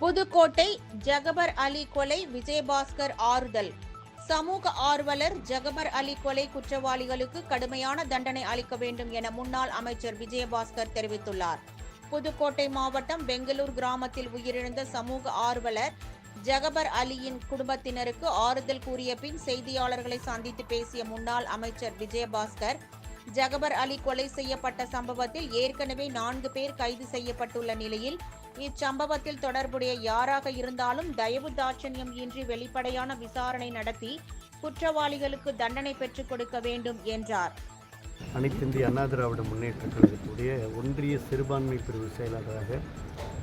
புதுக்கோட்டை ஜகபர் அலி கொலை விஜயபாஸ்கர் ஆறுதல். சமூக ஆர்வலர் ஜகபர் அலி கொலை குற்றவாளிகளுக்கு கடுமையான தண்டனை அளிக்க வேண்டும் என முன்னாள் அமைச்சர் விஜயபாஸ்கர் தெரிவித்துள்ளார். புதுக்கோட்டை மாவட்டம் பெங்களூர் கிராமத்தில் உயிரிழந்த சமூக ஆர்வலர் ஜகபர் அலியின் குடும்பத்தினருக்கு ஆறுதல் கூறிய பின் செய்தியாளர்களை சந்தித்து பேசிய முன்னாள் அமைச்சர் விஜயபாஸ்கர் ஜகபர் அலி கொலை செய்யப்பட்ட சம்பவத்தில் ஏற்கனவே நான்கு பேர் கைது செய்யப்பட்டுள்ள நிலையில் இச்சம்பவத்தில் தொடர்புடைய யாராக இருந்தாலும் தயவு தாட்சண்யம் இன்றி வெளிப்படையான விசாரணை நடத்தி குற்றவாளிகளுக்கு தண்டனை பெற்றுக் கொடுக்க வேண்டும் என்றார். அனைத்திந்திய அண்ணா திராவிட முன்னேற்ற கழகத்துடைய ஒன்றிய சிறுபான்மை பிரிவு செயலாளராக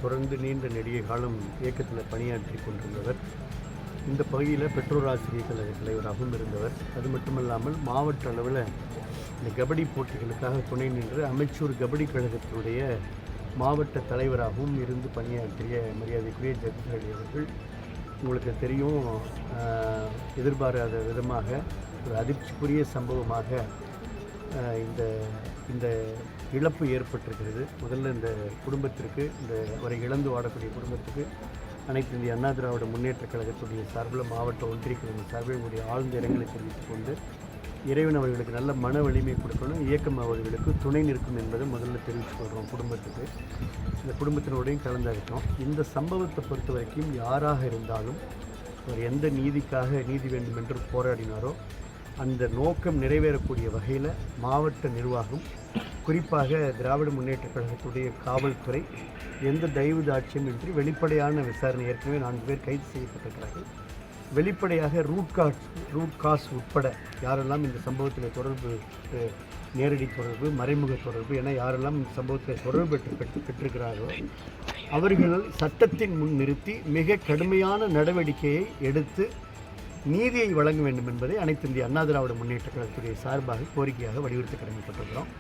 தொடர்ந்து நீண்ட நெடிய காலம் இயக்கத்தில் பணியாற்றி கொண்டிருந்தவர். இந்த பகுதியில் பெற்றோர் ஆசிரியர் கழக தலைவராகவும் இருந்தவர். அது மட்டுமல்லாமல் மாவட்ட அளவில் இந்த கபடி போட்டிகளுக்காக துணை நின்று அமைச்சூர் கபடி கழகத்தினுடைய மாவட்ட தலைவராகவும் இருந்து பணியாற்றிய மரியாதைக்குரிய ஜெகதரடி அவர்கள் உங்களுக்கு தெரியும் எதிர்பாராத விதமாக ஒரு அதிர்ச்சிக்குரிய சம்பவமாக இந்த இந்த இழப்பு ஏற்பட்டிருக்கிறது. முதல்ல இந்த குடும்பத்திற்கு இந்த அவரை இழந்து வாடக்கூடிய குடும்பத்துக்கு அனைத்து இந்திய அண்ணா திராவிட முன்னேற்ற கழகத்துடைய சார்பில் மாவட்ட ஒன்றிய கழக சார்பில் உங்களுடைய ஆழ்ந்த இரங்கலை தெரிவித்துக் கொண்டு இறைவன் அவர்களுக்கு நல்ல மன வலிமை கொடுக்கணும் இயக்கம் அவர்களுக்கு துணை நிற்கும் என்பதை முதல்ல தெரிவித்துக்கொள்கிறோம் குடும்பத்துக்கு. இந்த குடும்பத்தினோடையும் கலந்தாகிட்டோம். இந்த சம்பவத்தை பொறுத்த வரைக்கும் யாராக இருந்தாலும் அவர் எந்த நீதிக்காக நீதி வேண்டும் என்று போராடினாரோ அந்த நோக்கம் நிறைவேறக்கூடிய வகையில் மாவட்ட நிர்வாகம் குறிப்பாக திராவிட முன்னேற்றக் கழகத்துடைய காவல்துறை எந்த தயவு தாட்சியம் இன்றி வெளிப்படையான விசாரணை ஏற்கனவே நான்கு பேர் கைது செய்யப்பட்டிருக்கிறார்கள். வெளிப்படையாக ரூட் காஸ் ரூட் காஸ் உட்பட யாரெல்லாம் இந்த சம்பவத்தில் தொடர்பு நேரடி தொடர்பு மறைமுக தொடர்பு என யாரெல்லாம் இந்த சம்பவத்தில் தொடர்பு பெற்று பெற்று பெற்றிருக்கிறார்களோ அவர்கள் சட்டத்தின் முன் நிறுத்தி மிக கடுமையான நடவடிக்கையை எடுத்து நீதியை வழங்க வேண்டும் என்பதை அனைத்து இந்திய அண்ணா திராவிட முன்னேற்ற கழகத்துடைய சார்பாக கோரிக்கையாக வலியுறுத்தி கடமைப்பட்டிருக்கிறோம்.